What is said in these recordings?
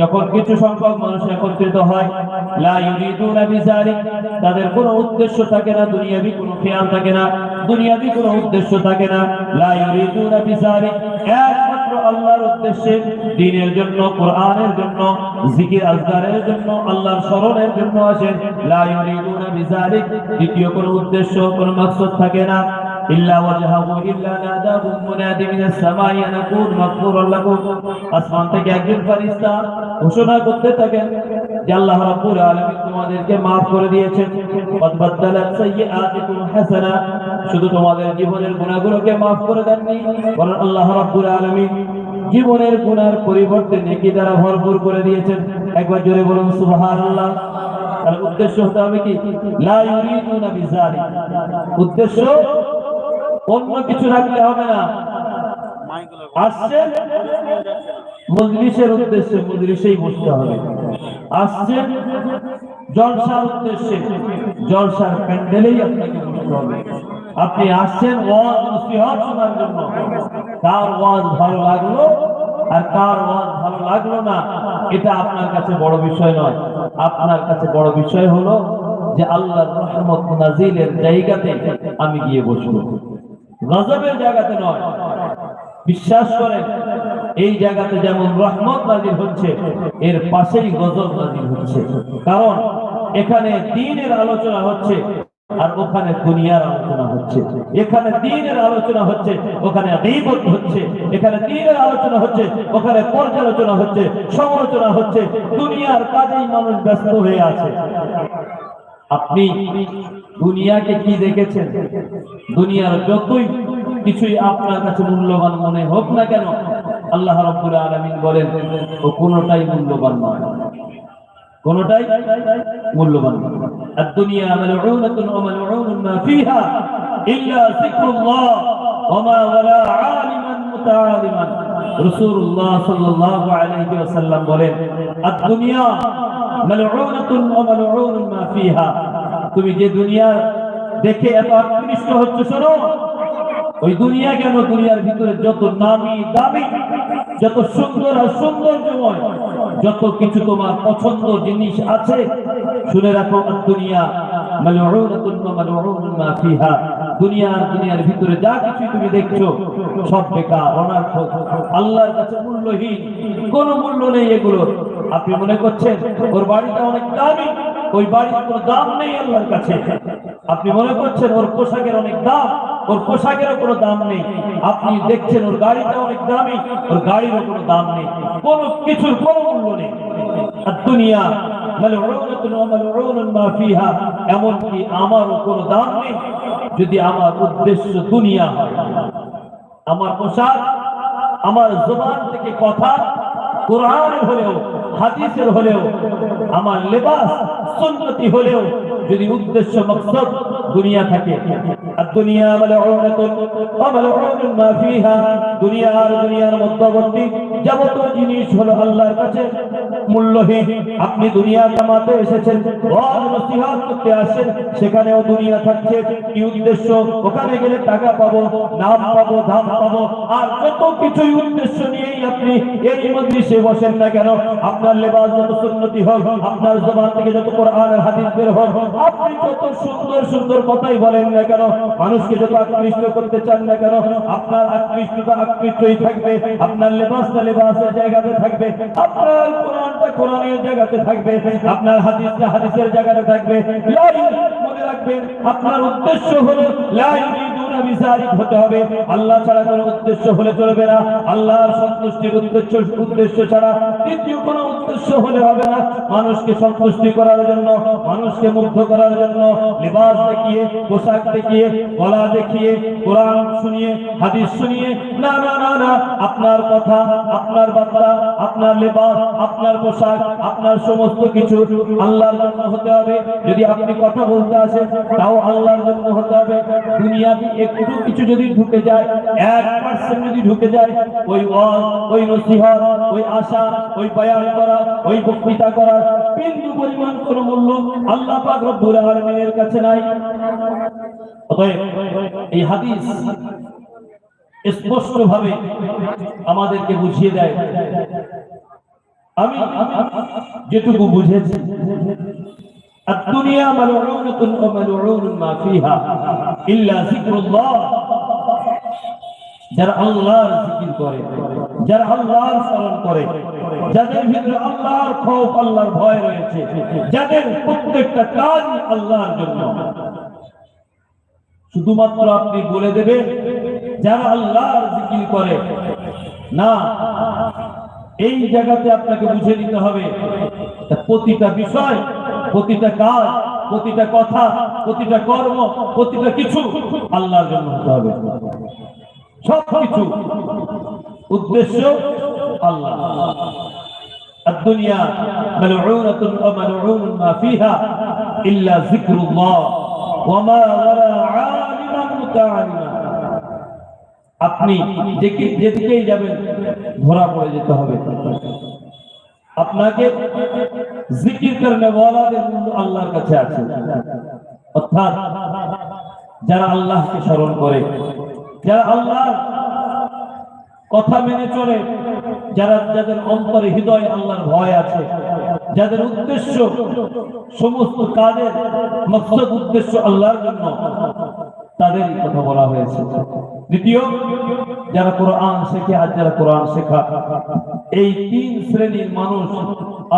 যখন কিছু সংখ্যক মানুষ একত্রিত হয় তাদের কোনো উদ্দেশ্য থাকে না, দুনিয়াবি কোনো খেয়াল থাকে না, দুনিয়াবি কোনো উদ্দেশ্য থাকে না একমাত্র আল্লাহর উদ্দেশ্যে দ্বীনের জন্য, কোরআনের জন্য আজগারের জন্য, আল্লাহর স্মরণের জন্য আসেন দ্বিতীয় কোনো উদ্দেশ্য, কোনো মাকসদ থাকে না। إلا وجهه إلا ناداهم مناد من السماء أن أكون مغفورا لكم আসমান থেকে একজন ফেরেশতা ঘোষণা করতে থাকেন যে আল্লাহ রাব্বুল আলামিন তোমাদেরকে maaf করে দিয়েছেন قد بدلت سيئاتكم حسنا শুধু তোমাদের জীবনের গুনাহগুলোকে maaf করে দেননি বলেন আল্লাহ রাব্বুল আলামিন জীবনের গুনার পরিবর্তে নেকি দ্বারা ভরপুর করে দিয়েছেন একবার জোরে বলুন সুবহানাল্লাহ তার উদ্দেশ্য হতে হবে কি লা ইউরিদুনা বিজালিক উদ্দেশ্য অন্য কিছু হবে না। মজলিসের উদ্দেশ্যে, মজলিসেই বসতে হবে। জলসার উদ্দেশ্যে, জলসার প্যান্ডেলেই আপনাকে বসতে হবে। আপনি আসছেন ওয়াজ নসিহত শোনার জন্য। কার ওয়াজ ভালো লাগল আর কার ওয়াজ ভালো লাগল না, এটা আপনার কাছে বড় বিষয় নয়। আপনার কাছে বড় বিষয় হলো যে আল্লাহর রহমত নাজিলের জায়গাতে আমি গিয়ে বসবো। গজবের জায়গাতে নয়। বিশ্বাস করেন, এই জায়গাতে যেমন রহমত নাজিল হচ্ছে, এর পাশেই গজব নাজিল হচ্ছে। কারণ এখানে দিনের আলোচনা হচ্ছে আর ওখানে দুনিয়ার আলোচনা হচ্ছে। এখানে দিনের আলোচনা হচ্ছে, ওখানে গীবত হচ্ছে। এখানে দিনের আলোচনা হচ্ছে, ওখানে পর্যালোচনা হচ্ছে, সমালোচনা হচ্ছে। দুনিয়ার কাজেই মানুষ ব্যস্ত হয়ে আছে। আপনি দুনিয়াকে কি দেখেছেন? দুনিয়ার যতই কিছুই আপনার কাছে মূল্যবান মনে হোক না কেন, আল্লাহ রাব্বুল আলামিন বলেন, ও কোনটাই মূল্যবান নয়। কোনটাই মূল্যবান আর দুনিয়া মালউনাতুন ওয়া মালউনুন মা ফিহা ইল্লা যিকরুল্লাহ ওয়া মা ওয়ালা আলিমান। তুমি যে দুনিয়া দেখে এত আকৃষ্ট হচ্ছে, শোনো, ওই দুনিয়া কেন দুনিয়ার ভিতরে যত নামি দামি, যত সুন্দর আর সৌন্দর্যময় যত কিছু তোমার পছন্দ জিনিস আছে, শুনে রাখো দুনিয়া মালউনাতুন ওয়া মালউনুন মা ফিহা। দুনিয়া আর দুনিয়ার ভিতরে যা কিছু তুমি দেখছ, সব বেকার অনার্থক আল্লাহর কাছে মূল্যহীন, কোনো মূল্য নেই এগুলো। আপনি মনে করছেন, ওর বাড়িটা অনেক দামি, ওই বাড়ির কোনো দাম নেই আল্লাহর কাছে। আপনি মনে করছেন, ওর পোশাকের অনেক দাম, ওর পোশাকেরও কোনো দাম নেই। আপনি দেখছেন, ওর গাড়িটা অনেক দামি, ওর গাড়িরও কোনো দাম নেই। কোনো কিছুর কোনো মূল্য নেই। আর দুনিয়া মালউনাতুন ওয়া মালউনুন মা ফিহা, এমনকি আমারও কোনো দাম নেই। যদি আমার উদ্দেশ্য দুনিয়া হয়, আমার পোশাক, আমার জবান থেকে কথা, কোরআন হলেও, হাদিসের হলেও, আমার লেবাস, সন্নতি হলেও, যদি উদ্দেশ্য, মকসদ দুনিয়া থাকে। আর দুনিয়া দুনিয়া আর দুনিয়ার মধ্যবর্তী জিনিস হলো আল্লাহর কাছে মূল্যহীন। আপনি দুনিয়া কামাতে এসেছেন করতে আসেন সেখানেও দুনিয়া থাকছে। কি উদ্দেশ্য? ওখানে গেলে টাকা পাবো, নাম পাবো, দাম পাবো। আর কত কিছুই উদ্দেশ্য নিয়েই আপনি এই মজলিসে বসেন না কেন? আপনার লেবাস যত সুন্নতি হোক, আপনার জবান থেকে যত আর হাদিস বের হোক, আপনি কত সুন্দর সুন্দর কথাই বলেন না কেন? মানুষকে যত আকৃষ্ট করতে চান না কেন? আপনার আকৃষ্টতা আকৃষ্টই থাকবে। আপনার লেবাসটা লেবাসের জায়গাতে থাকবে। আপনার কোরআনটা কোরআনের জায়গাতে থাকবে। আপনার হাদিসটা হাদিসের জায়গাতে থাকবে। মনে রাখবেন, আপনার উদ্দেশ্য হলো লা মানুষকে মুগ্ধ করার জন্য, লিবাস দেখিয়ে, পোশাক দেখিয়ে, গলা দেখিয়ে, কোরআন শুনিয়ে, হাদিস শুনিয়ে, না না না না, আপনার কথা, আপনার বার্তা, আপনার লেবাস, আপনার পোশাক, আপনার সমস্ত কিছু আল্লাহর জন্য হতে হবে। যদি আপনি কথা বলতে আসেন, তাও আল্লাহর জন্য হতে হবে। দুনিয়াবি একটু কিছু যদি ঢুকে যায়, এক পার্সেন্ট যদি ঢুকে যায়, ওই ওয়াজ, ওই নসিহত, ওই আশা, ওই বয়ান করা, ওই বক্তৃতা বিন্দু পরিমাণ কোনো মূল্য আল্লাহ পাক রব্বুল কাছে নাই। এই হাদিস স্পষ্ট ভাবে আমাদেরকে বুঝিয়ে দেয়। আমি যেটুকু বুঝেছি الدنيا ملعونة وملعون ما فيها إلا ذكر الله যারা আল্লাহর জিকির করে যারা আল্লাহর স্মরণ করে যাদের ভিতরে আল্লাহর খৌফ আল্লাহর ভয় রয়েছে যাদের প্রত্যেকটা কাজ আল্লাহর জন্য শুধুমাত্র আপনি বলে দেবেন যারা আল্লাহর জিকির করে না এই জায়গাতে আপনাকে বুঝে নিতে হবে প্রতিটা বিষয় প্রতিটা কাজ প্রতিটা কথা প্রতিটা কর্ম প্রতিটা কিছু আল্লাহর জন্য হতে হবে সব কিছু উদ্দেশ্য আল্লাহ الدنيا ملعونة وملعون ما فيها إلا ذكر الله وما ولا عالما متعالما আপনি যেকে- যেদিকেই যাবেন ধরা পড়ে যেতে হবে আপনাকে জিকির করলে ওয়ালাদের মূল্য আল্লাহর কাছে আছে। অর্থাৎ যারা আল্লাহকে স্মরণ করে, যারা আল্লাহ কথা মেনে চলে, যারা যাদের অন্তরে হৃদয় আল্লাহর ভয় আছে, যাদের উদ্দেশ্য সমস্ত কাজের মকসদ উদ্দেশ্য আল্লাহর জন্য তাদের কথা বলা হয়েছে। দ্বিতীয়, যারা কোরআন শেখে আর যারা কোরআন শেখা, এই তিন শ্রেণির মানুষ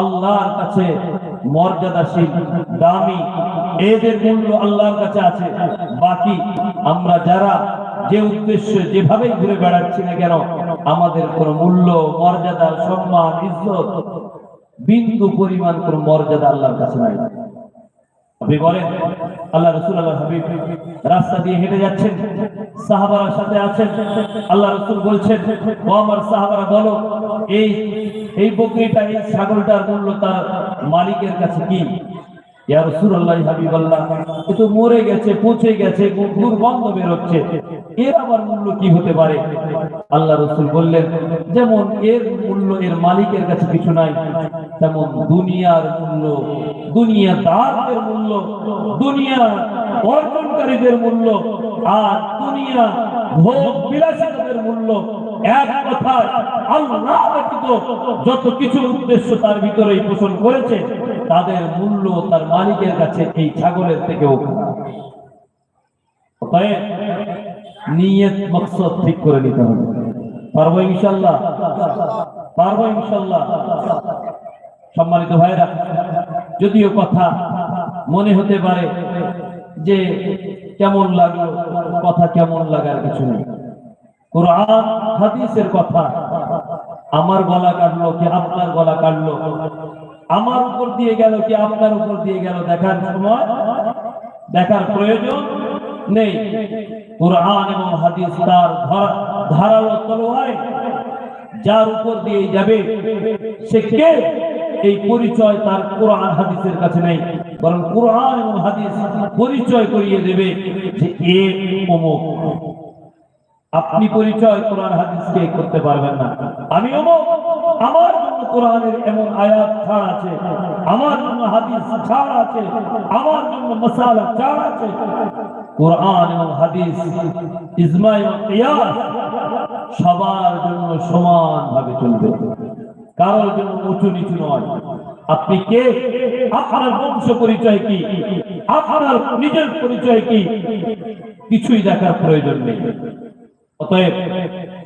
আল্লাহর কাছে মর্যাদাশীল, দামি। এদের মূল্য আল্লাহর কাছে আছে। বাকি আমরা যারা যে উদ্দেশ্য যেভাবেই ঘুরে বেড়াচ্ছি না কেন, আমাদের কোনো মূল্য, মর্যাদা, সম্মান, ইজ্জত, বিন্দু পরিমাণ কোনো মর্যাদা আল্লাহর কাছে নাই। আপনি বলেন, আল্লাহ রসুল আল্লাহ হাবিব রাস্তা দিয়ে হেঁটে যাচ্ছেন, সাহাবারা সাথে আছেন, আল্লাহ রসুল বলছেন, ও আমার সাহাবারা, বলো, এই এই বকরিটা, এই ছাগলটার মূল্য তার মালিকের কাছে কি? মরে গেছে গেছে এর আবার মূল্য কি হতে পারে? আল্লাহ বললেন, যেমন এর মূল্য এর মালিকের কাছে কিছু নাই, তেমন দুনিয়ার মূল্য দুনিয়া দারদের মূল্য, দুনিয়া অর্জনকারীদের মূল্য, আর দুনিয়া ভোগ বিলাসিতাদের মূল্য এক কথায় আল্লাহ ব্যতীত যত কিছু উদ্দেশ্য তার ভিতরেই পোষণ করেছে, তাদের মূল্য তার মালিকের কাছে এই ছাগলের থেকেও নিয়ত মকসদ ঠিক করে নিতে হবে। পারব ইনশাল্লাহ পারব ইনশাল্লাহ সম্মানিত ভাইরা যদিও কথা মনে হতে পারে যে কেমন লাগল, কথা কেমন লাগার কিছু নেই। কোরআন, হাদিসের কথা। আমার গলা কাটলো কি আপনার গলা কাটলো? আমার উপর দিয়ে গেল কি আপনার উপর দিয়ে গেল? দেখার সময়? দেখার প্রয়োজন নেই। কোরআন এবং হাদিস তার ধারালো তলোয়ারে যার উপর দিয়ে যাবে। সে কে? এই পরিচয় তার কোরআন, হাদিসের কাছে নেই। বরং কোরআন এবং হাদিস পরিচয় করিয়ে দেবে যে এ অমুক। আপনি পরিচয় কোরআন হাদিসকে করতে পারবেন না। আমি আমার জন্য কোরআনের এমন আয়াত ছাড় আছে, আমার জন্য হাদিস ছাড় আছে, আমার জন্য মশালা ছাড় আছে। কোরআন এবং হাদিস, ইজমা এবং কিয়াস সবার জন্য সমানভাবে চলবে। কারোর জন্য উঁচু নিচু নয়। আপনি কে? আপনার বংশ পরিচয় কি? আপনার নিজের পরিচয় কি? কিছুই দেখার প্রয়োজন নেই। অতএব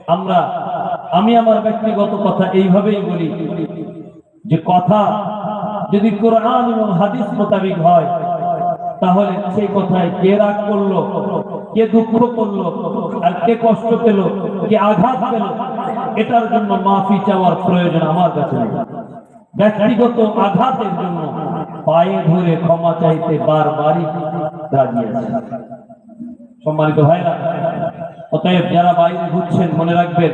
আমরা, আমি আমার ব্যক্তিগত কথা এইভাবেই বলি যে কথা যদি কোরআন এবং হাদিস মোতাবিক হয়, তাহলে সেই কথায় কে রাগ করল, কে দুঃখ করল, আর কে কষ্ট পেল, কে আঘাত পেল, এটার জন্য মাফি চাওয়ার প্রয়োজন আমার কাছে ব্যক্তিগত আঘাতের জন্য পায়ে ধরে ক্ষমা চাইতে বারবারই দাঁড়িয়ে সম্মানিত ভাইরা অতএব যারা বাইরে ঘুরছেন, মনে রাখবেন,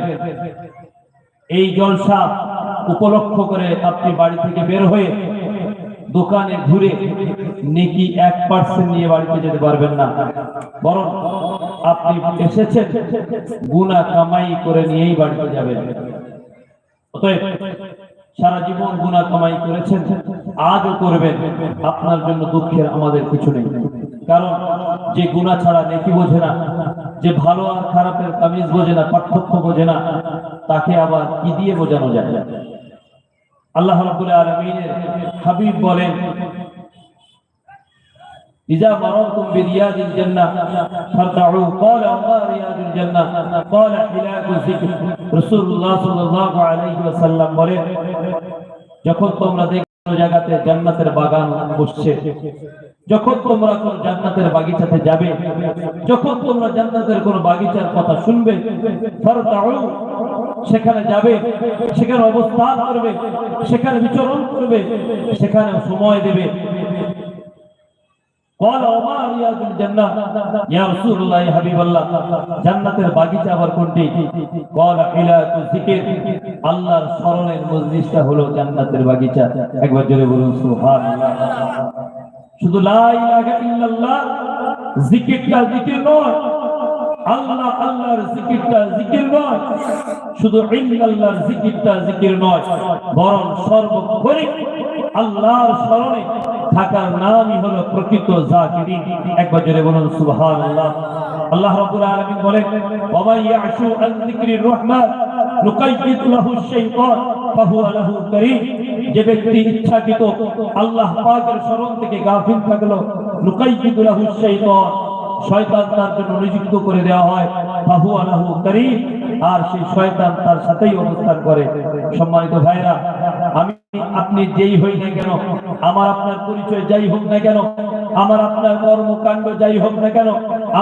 এই জলসা উপলক্ষ করে আপনি বাড়ি থেকে বের হয়ে দোকানে ঘুরে নেকি এক পার্সেন্ট নিয়ে বাড়িতে যেতে পারবেন না। বরং আপনি এসেছেন গুনা কামাই করে নিয়েই বাড়িতে যাবেন। অতএব সারা জীবন গুনা কামাই করেছেন, আজও করবেন, আপনার জন্য দুঃখের আমাদের কিছু নেই। কারণ যে গুণা ছাড়া নেকি বোঝে না যে ভালো আর খারাপের তামিজ বোঝে না পার্থক্য বোঝে না তাকে আবার কি দিয়ে বোঝানো যায় আল্লাহ রাব্বুল আলামিনের হাবিব বলেন إذا مررتم برياض الجنة فارتعوا قال وما رياض الجنة قال حلاك الذكر رسول الله صلى الله عليه وسلم বলেন যখন তোমরা দেখো জায়গাতে জান্নাতের বাগান বসছে যখন তোমরা কোন জান্নাতের বাগিচাতে যাবে, যখন তোমরা জান্নাতের কোন বাগিচার কথা শুনবে সেখানে যাবে, সেখানে অবস্থান করবে, সেখানে বিচরণ করবে, সেখানে সময় দেবে। আল্লাহর স্মরণের মজলিসটা হলো জান্নাতের বাগিচা। একবার জোরে বলুন সুহান শুধু জিকিরটা জিকির নয়। আল্লাহ আল্লাহর জিকিরটা জিকির নয়। শুধু ইল্লাল্লাহর জিকিরটা জিকির নয়, বরং সর্বোপরি আল্লাহর স্মরণে থাকার নামই হলো প্রকৃত জাকিরিন। একবার জোরে বলুন, সুবহানাল্লাহ। আল্লাহ রাব্বুল আলামিন বলেন ওয়া ইয়াশু আন যিকরির রহমান, নুকাইয়িদ লাহু শাইতান, ফাহুয়া লাহু কারীম। যে ব্যক্তি ইচ্ছাকৃত আল্লাহ পাকের স্মরণ থেকে গাফিল থাকল, নুকাইয়িদ লাহু শাইতান শয়তান তার জন্য নিযুক্ত করে দেওয়া হয় বাহু আলাহু করিম, আর সেই শয়তান তার সাথেই অবস্থান করে। সম্মানিত ভাইরা আমি, আপনি যেই হই না কেন, আমার আপনার পরিচয় যাই হোক না কেন আমার আপনার কর্মকাণ্ড যাই হোক না কেন,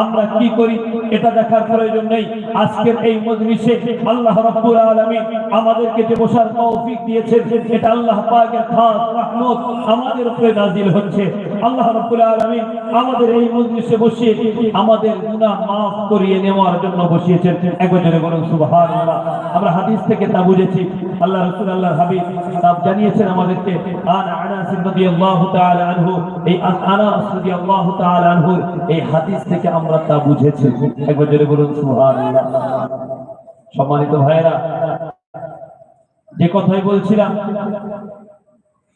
আমরা কি করি এটা দেখার প্রয়োজন নেই। আজকের এই মজলিসে আল্লাহ রাব্বুল আলামিন আমাদেরকে যে বসার তৌফিক দিয়েছেন, এটা আল্লাহ পাকের খাস রহমত আমাদের উপরে নাজিল হচ্ছে। আল্লাহ রাব্বুল আলামিন আমাদের এই মজলিসে বসিয়ে আমাদের গুনাহ maaf করিয়ে নেওয়ার জন্য বসিয়েছেন। একবার জোরে বলুন, সুবহানাল্লাহ। আমরা হাদিস থেকে তা বুঝেছি। আল্লাহ রাসূল, আল্লাহর হাবিব জানিয়েছেন আমাদেরকে, আন আনাস রাদিয়াল্লাহু তাআলা আনহু এই আনাস সম্মানিত ভাইরা যে কথাই বলছিলাম,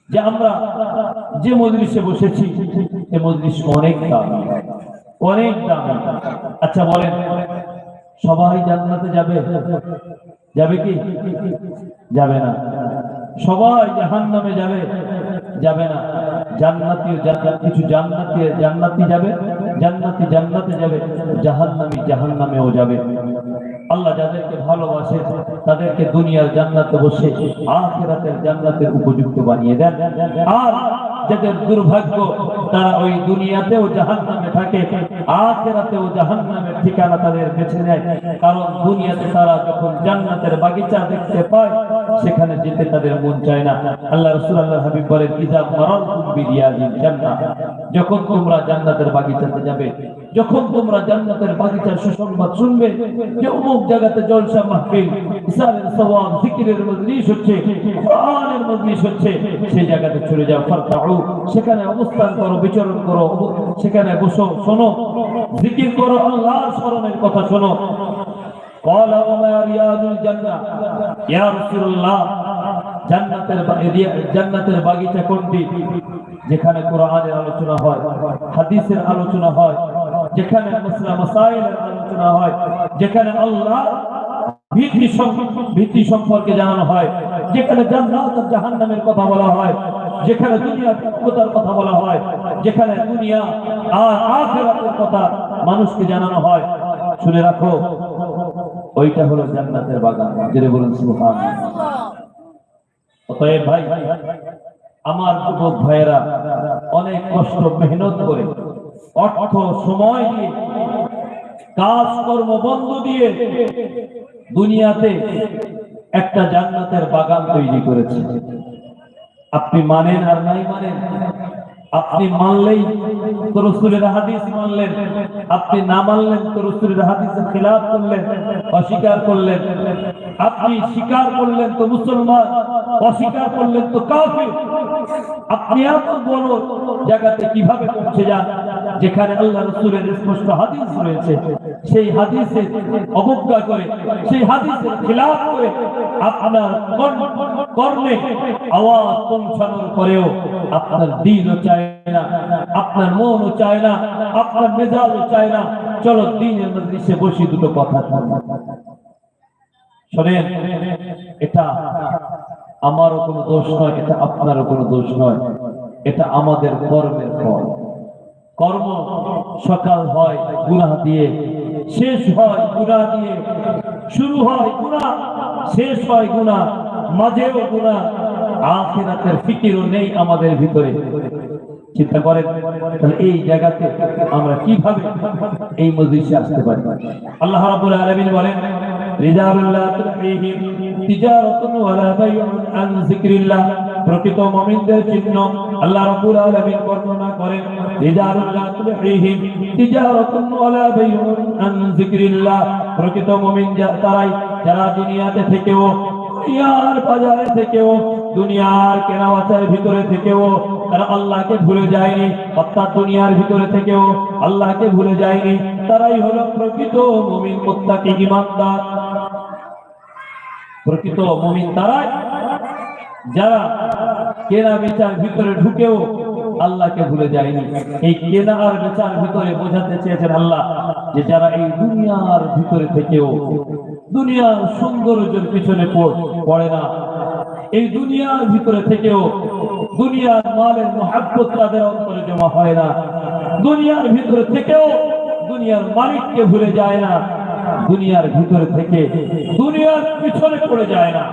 যে আমরা যে মজলিসে বসেছি সে মজলিস অনেক দামি। অনেক দামি। আচ্ছা বলেন, সবাই জান্নাতে যাবে? যাবে কি? যাবে না। সবাই জাহান্নামে যাবে? যাবে না। জান্নাতি জান্নাত, কিছু জান্নাতি জান্নাতি যাবে, জান্নাতি জান্নাতে যাবে, জাহান্নামি জাহান্নামেও যাবে। আল্লাহ যাদেরকে ভালোবাসে, তাদেরকে দুনিয়ার জান্নাতে বসে আখেরাতের জান্নাতের উপযুক্ত বানিয়ে দেন। আর যাদের দুর্ভাগ্য, তারা ওই দুনিয়াতেও জাহান নামে থাকে, আখেরাতেও জাহান নামের ঠিকানা তাদের বেছে নেয়। কারণ দুনিয়াতে তারা যখন জান্নাতের বাগিচা দেখতে পায়, সেখানে যেতে তাদের মন চায় না। আল্লাহ রসুল আল্লাহ হাবিব বলেন ইজা মরণ যখন তোমরা জান্নাতের বাগিচাতে যাবে যখন তোমরা জান্নাতের বাগিচার সুসংবাদ শুনবে যে অমুক জায়গাতে জলসা মাহফিল ইসারের সওয়াব জিকিরের মজলিস হচ্ছে কোরআনের মজলিস হচ্ছে সেই জায়গাতে চলে যাও ফারতাউ সেখানে অবস্থান করো বিচরণ করো অব- সেখানে বসো শোনো জিকির করো আল্লাহর স্মরণের কথা শোনো قال وما رياض الجنة يا رسول الله জান্নাতের বা- এরিয়া- জান্নাতের বাগিচা কোনটি যেখানে কোরআনের আলোচনা হয় হাদিসের আলোচনা হয় যেখানে মুসলিম মাসাইলের আলোচনা হয়, যেখানে আল্লাহ ভীতি সম- ভীতি সম্পর্কে জানানো হয়, যেখানে জান্নাত আর জাহান্নামের কথা বলা হয়, যেখানে দুনিয়ার সত্যতার কথা বলা হয়, যেখানে দুনিয়া আর আখিরাতের কথা মানুষকে জানানো হয়। শুনে রাখো, ওইটা হলো জান্নাতের বাগান। যেটা বলুন, সুবহানাল্লাহ। অতএব ভাই, আমার যুবক ভাইয়েরা, অনেক কষ্ট, মেহনত করে অর্থ সময় দিয়ে কাজ কর্ম বন্ধ দিয়ে দুনিয়াতে একটা জান্নাতের বাগান তৈরি করেছে। আপনি মানেন আর নাই মানেন? আপনি মানলেই তো রসুলের হাদিস মানলেন। আপনি না মানলেন তো রসুলের হাদিসের খিলাফ করলেন, অস্বীকার করলেন। আপনি স্বীকার করলেন তো মুসলমান, অস্বীকার করলেন তো কাফির। আপনি এত বড় জায়গাতে কীভাবে পৌঁছে যান? যেখানে আল্লাহ রসুলের স্পষ্ট হাদিস রয়েছে, সেই হাদিসে অবজ্ঞা করে, সেই হাদিসের খিলাফ করে আপনার কর্ম- আওয়াজ পৌঁছানোর পরেও আপনার দিনও চায় না, আপনার মনও চায় না, আপনার মেজাজও চায় না। চলো দিনের মধ্যে বসি দুটো কথা শোনেন, এটা আমারও কোনো দোষ নয়, এটা আপনারও কোনো দোষ নয়, এটা আমাদের কর্মের ফল। কর্ম সকাল হয় গুনাহ দিয়ে, শেষ হয় গুনাহ দিয়ে, শুরু হয় গুনাহ, শেষ হয় গুনাহ, মাঝেও গুনাহ, আখিরাতের ফিকিরও নেই আমাদের ভিতরে। চিন্তা করেন, তাহলে এই জায়গাতে আমরা কীভাবে এই মজলিসে আসতে পারি? আল্লাহ রাব্বুল আলামিন বলেন তুলহিহিম তিজারাতুন ওয়ালা বাইউন আন যিকরিল্লাহ। প্রকৃত মুমিনদের চিহ্ন আল্লাহ রাব্বুল আলামিন বর্ণনা করেন রিজালুল্লাহ তুলহিহিম তিজারাতুন ওয়ালা বাইউন আন যিকরিল্লাহ। প্রকৃত মুমিন যা- তারাই যারা দুনিয়াতে থেকেও, দুনিয়ার বাজারে থেকেও, দুনিয়ার কেনাবেচার ভিতরে থেকেও তারা আল্লাহকে ভুলে যায়নি, অর্থাৎ দুনিয়ার ভিতরে থেকেও আল্লাহকে ভুলে যায়নি, তারাই হলো প্রকৃত মুমিন, মুত্তাকি, ইমানদার। প্রকৃত মুমিন তারাই যারা কেনা বেচার ভিতরে ঢুকেও আল্লাহকে ভুলে যায়নি। এই কেনা আর বেচার ভিতরে বোঝাতে চেয়েছেন আল্লাহ যে যারা এই দুনিয়ার ভিতরে থেকেও, দুনিয়ার সৌন্দর্যের পিছনে পড়ে না এই দুনিয়ার ভিতরে থেকেও দুনিয়ার মালের মহাব্বত তাদের অন্তরে জমা হয় না। দুনিয়ার ভিতরে থেকেও দুনিয়ার মালিককে ভুলে যায় না। দুনিয়ার ভিতরে থেকে দুনিয়ার পিছনে পড়ে যায় না।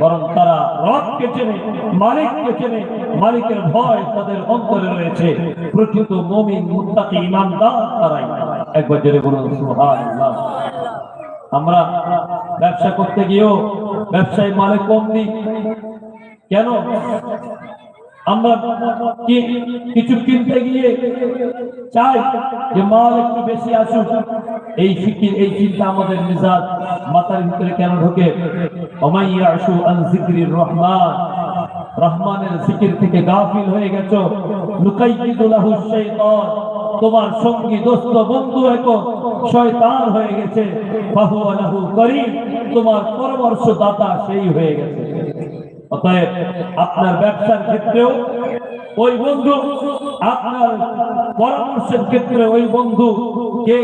বরং তারা রবকে চেনে, মালিককে চেনে, মালিকের ভয় তাদের অন্তরে রয়েছে। প্রকৃত মমিন, মুত্তাকি, ইমানদার তারাই। একবার জোরে বলুন আমরা ব্যবসা করতে গিয়েও ব্যবসায়ী মালে কম দিই কেন? আমরা কিছু কিনতে গিয়ে চাই যে মাল একটু বেশি আসুক? এই ফিকির, এই চিন্তা আমাদের মিজাজ মাথার ভিতরে কেন ঢোকে? রহমান। রহমানের জিকির থেকে গাফিল হয়ে গেছো। লুকাইকিদুলাহু শাইতান। তোমার সঙ্গী দোস্ত বন্ধু এখন শয়তান হয়ে গেছে। বাহু আলাহু করিম, তোমার পরামর্শ দাতা সেই হয়ে গেছে। অতএব আপনার ব্যবসার ক্ষেত্রেও ওই বন্ধু, আপনার পরামর্শের ক্ষেত্রে ওই বন্ধু, কে?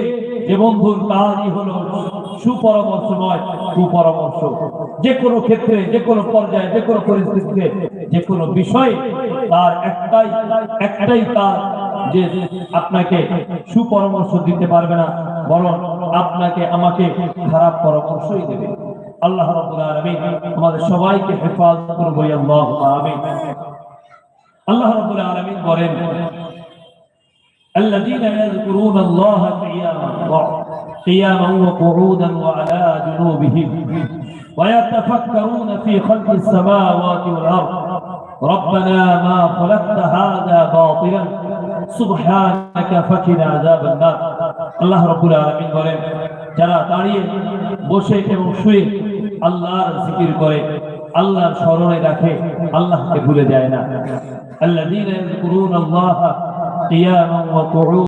যে বন্ধুর কাজই হলো সুপরামর্শ নয় কুপরামর্শ। যে কোনো ক্ষেত্রে, যে কোনো পর্যায়ে, যে কোনো পরিস্থিতিতে, যে কোনো বিষয়ে তার একটাই একটাই তার যে আপনাকে সুপরামর্শ দিতে পারবে না বরং আপনাকে আমাকে খারাপ পরামর্শই দেবে আল্লাহ রাব্বুল আলামিন আমাদের সবাইকে হেফাজত করবে আল্লাহ আমিন আল্লাহ রাব্বুল আলামিন বলেন الذين يذكرون الله قياما قياما وقعودا وعلى جنوبهم ويتفكرون في خلق السماوات والارض ربنا ما خلقت هذا باطلا সুবহানাকা ফাকিনা আযাবান নার আল্লাহ রাব্বুল আলামিন বলেন, যারা দাঁড়িয়ে, বসে এবং শুয়ে আল্লাহর জিকির করে, আল্লাহর স্মরণে রাখে, আল্লাহকে ভুলে যায় না। আল্লাযীনা কিয়ামান ওয়া